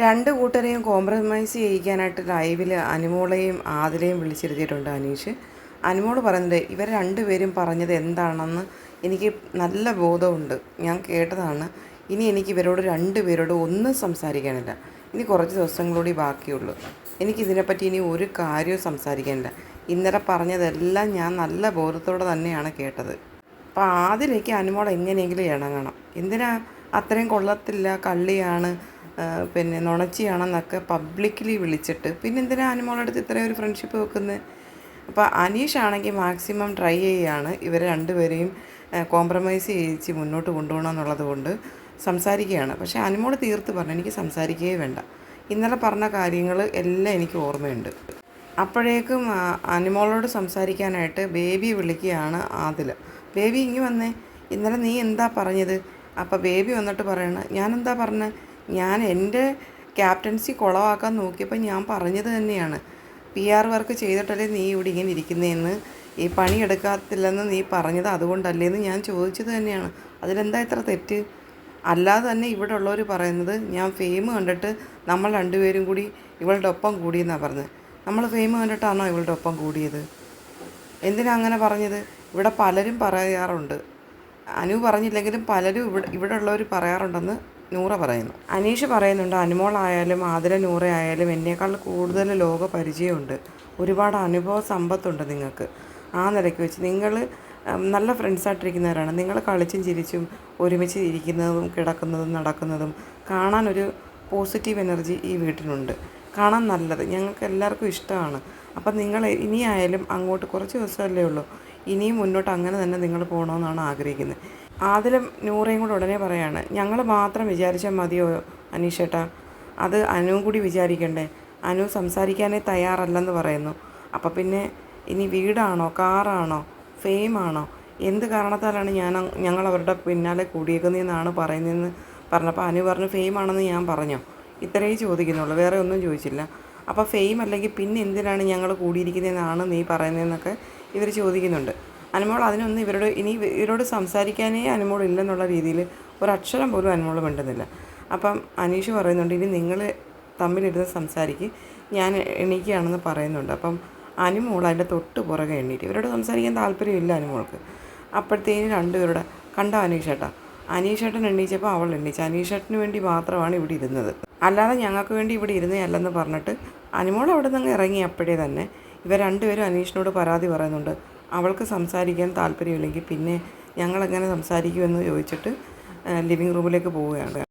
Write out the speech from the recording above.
രണ്ട് കൂട്ടരെയും കോംപ്രമൈസ് ചെയ്യിക്കാനായിട്ട് ലൈവിൽ അനുമോളെയും ആതിലയും വിളിച്ചിരുത്തിയിട്ടുണ്ട് അനീഷ്. അനുമോൾ പറഞ്ഞത് ഇവർ രണ്ടുപേരും പറഞ്ഞത് എന്താണെന്ന് എനിക്ക് നല്ല ബോധമുണ്ട്. ഞാൻ കേട്ടതാണ്. ഇനി എനിക്ക് ഇവരോട് രണ്ടുപേരോട് ഒന്നും സംസാരിക്കാനില്ല. ഇനി കുറച്ച് ദിവസം കൂടി ബാക്കിയുള്ളൂ എനിക്കിതിനെപ്പറ്റി ഇനി ഒരു കാര്യവും സംസാരിക്കാനില്ല. ഇന്നലെ പറഞ്ഞതെല്ലാം ഞാൻ നല്ല ബോധത്തോടെ തന്നെയാണ് കേട്ടത്. അപ്പോൾ ആതിലേക്ക് അനുമോൾ എങ്ങനെയെങ്കിലും ഇണങ്ങണം. എന്തിനാ അത്രയും കൊള്ളത്തില്ല കള്ളിയാണ് പിന്നെ നുണച്ചിയാണെന്നൊക്കെ പബ്ലിക്കലി വിളിച്ചിട്ട്. പിന്നെ എന്തിനാ അനുമോളടുത്ത് ഇത്രയും ഒരു ഫ്രണ്ട്ഷിപ്പ് വെക്കുന്നത് അപ്പോൾ അനീഷ് ആണെങ്കിൽ മാക്സിമം ട്രൈ ചെയ്യുകയാണ് ഇവരെ രണ്ടുപേരെയും കോംപ്രമൈസ് ചെയ്യിച്ച് മുന്നോട്ട് കൊണ്ടുപോകണം എന്നുള്ളത് കൊണ്ട് സംസാരിക്കുകയാണ്. പക്ഷേ അനുമോൾ തീർത്ത് പറഞ്ഞു എനിക്ക് സംസാരിക്കുകയേ വേണ്ട. ഇന്നലെ പറഞ്ഞ കാര്യങ്ങൾ എല്ലാം എനിക്ക് ഓർമ്മയുണ്ട്. അപ്പോഴേക്കും അനുമോളോട് സംസാരിക്കാനായിട്ട് ബേബി വിളിക്കുകയാണ് ആദിൽ. ബേബി ഇങ്ങ് വന്നേ. ഇന്നലെ നീ എന്താ പറഞ്ഞത്? അപ്പോൾ ബേബി വന്നിട്ട് പറയണ ഞാൻ എന്താ പറഞ്ഞത് ഞാൻ എന്റെ ക്യാപ്റ്റൻസി കുളവാക്കാൻ നോക്കിയപ്പോൾ ഞാൻ പറഞ്ഞത് തന്നെയാണ്. പി ആർ വർക്ക് ചെയ്തിട്ടല്ലേ നീ ഇവിടെ ഇങ്ങനെ ഇരിക്കുന്നതെന്ന് ഈ പണി എടുക്കാത്തില്ലെന്ന് നീ പറഞ്ഞത് അതുകൊണ്ടല്ലേ എന്ന് ഞാൻ ചോദിച്ചത് തന്നെയാണ്. അതിലെന്താ ഇത്ര തെറ്റ്? അല്ലാതെ തന്നെ ഇവിടെ ഉള്ളവർ പറയുന്നത് ഞാൻ ഫെയിം കണ്ടിട്ട് നമ്മൾ രണ്ടുപേരും കൂടി ഇവളുടെ ഒപ്പം കൂടിയെന്നാണ് പറഞ്ഞത്. നമ്മൾ ഫെയിം കണ്ടിട്ടാണോ ഇവളുടെ ഒപ്പം കൂടിയത്? എന്തിനാ അങ്ങനെ പറഞ്ഞത്? ഇവിടെ പലരും പറയാറുണ്ട്. അനു പറഞ്ഞില്ലെങ്കിലും പലരും ഇവിടെ ഇവിടെ ഉള്ളവർ പറയാറുണ്ടെന്ന് നൂറ പറയുന്നു. അനീഷ് പറയുന്നുണ്ട് അനുമോളായാലും ആതിര നൂറ ആയാലും എന്നേക്കാൾ കൂടുതൽ ലോക പരിചയമുണ്ട്. ഒരുപാട് അനുഭവ സമ്പത്തുണ്ട് നിങ്ങൾക്ക്. ആ നിലയ്ക്ക് വെച്ച് നിങ്ങൾ നല്ല ഫ്രണ്ട്സായിട്ടിരിക്കുന്നവരാണ് നിങ്ങൾ കളിച്ചും ചിരിച്ചും ഒരുമിച്ച് ഇരിക്കുന്നതും കിടക്കുന്നതും നടക്കുന്നതും കാണാൻ ഒരു പോസിറ്റീവ് എനർജി ഈ വീട്ടിലുണ്ട് കാണാൻ നല്ലത്. ഞങ്ങൾക്ക് എല്ലാവർക്കും ഇഷ്ടമാണ്. അപ്പം നിങ്ങൾ ഇനിയായാലും അങ്ങോട്ട് കുറച്ച് ദിവസമല്ലേ ഉള്ളൂ. ഇനിയും മുന്നോട്ട് അങ്ങനെ തന്നെ നിങ്ങൾ പോകണമെന്നാണ് ആഗ്രഹിക്കുന്നത്. ആദിലും നൂറയും കൂടെ ഉടനെ പറയാണ് ഞങ്ങൾ മാത്രം വിചാരിച്ചാൽ മതിയോ അനീഷേട്ടാ? അത് അനുവും കൂടി വിചാരിക്കണ്ടേ? അനു സംസാരിക്കാനേ തയ്യാറല്ലെന്ന് പറയുന്നു. അപ്പം പിന്നെ ഇനി വീടാണോ? കാറാണോ? ഫെയിമാണോ? എന്ത് കാരണത്താലാണ് ഞാൻ ഞങ്ങൾ അവരുടെ പിന്നാലെ കൂടിയേക്കുന്നതെന്നാണ് പറയുന്നതെന്ന് പറഞ്ഞപ്പോൾ അനു പറഞ്ഞു ഫെയിമാണെന്ന് ഞാൻ പറഞ്ഞു? ഇത്രയേ ചോദിക്കുന്നുള്ളൂ വേറെ ഒന്നും ചോദിച്ചില്ല. അപ്പോൾ ഫെയിം അല്ലെങ്കിൽ പിന്നെ എന്തിനാണ് ഞങ്ങൾ കൂടിയിരിക്കുന്നതെന്നാണ് നീ പറയുന്നതെന്നൊക്കെ ഇവർ ചോദിക്കുന്നുണ്ട്. അനുമോൾ അതിനൊന്നും ഇവരോട് ഇനി ഇവരോട് സംസാരിക്കാനേ അനുമോൾ ഇല്ലെന്നുള്ള രീതിയിൽ ഒരക്ഷരം പോലും അനുമോൾ മിണ്ടുന്നില്ല. അപ്പം അനീഷ് പറയുന്നുണ്ട് ഇനി നിങ്ങൾ തമ്മിലിരുന്ന് സംസാരിക്ക് ഞാൻ എണീക്കുകയാണെന്ന് പറയുന്നുണ്ട്. അപ്പം അനുമോൾ അതിന്റെ തൊട്ട് പുറകെ എണ്ണീറ്റ് ഇവരോട് സംസാരിക്കാൻ താല്പര്യമില്ല അനുമോൾക്ക്. അപ്പോഴത്തേന് രണ്ടുപേരുടെ കണ്ട അനീഷേട്ടാ അനീഷേട്ടൻ എണ്ണീച്ചപ്പോൾ അവൾ എണ്ണീച്ചു അനീഷേട്ടന് വേണ്ടി മാത്രമാണ് ഇവിടെ ഇരുന്നത്. അല്ലാതെ ഞങ്ങൾക്ക് വേണ്ടി ഇവിടെ ഇരുന്നതല്ലെന്ന് പറഞ്ഞിട്ട് അനുമോൾ അവിടെ നിന്ന് ഇറങ്ങി അപ്പോഴേ തന്നെ ഇവർ രണ്ടുപേരും അനീഷിനോട് പരാതി പറയുന്നുണ്ട്. അവൾക്ക് സംസാരിക്കാൻ താല്പര്യമില്ലെങ്കിൽ പിന്നെ ഞങ്ങളെങ്ങനെ സംസാരിക്കുമെന്ന് ചോദിച്ചിട്ട് ലിവിങ് റൂമിലേക്ക് പോവുകയാണ്.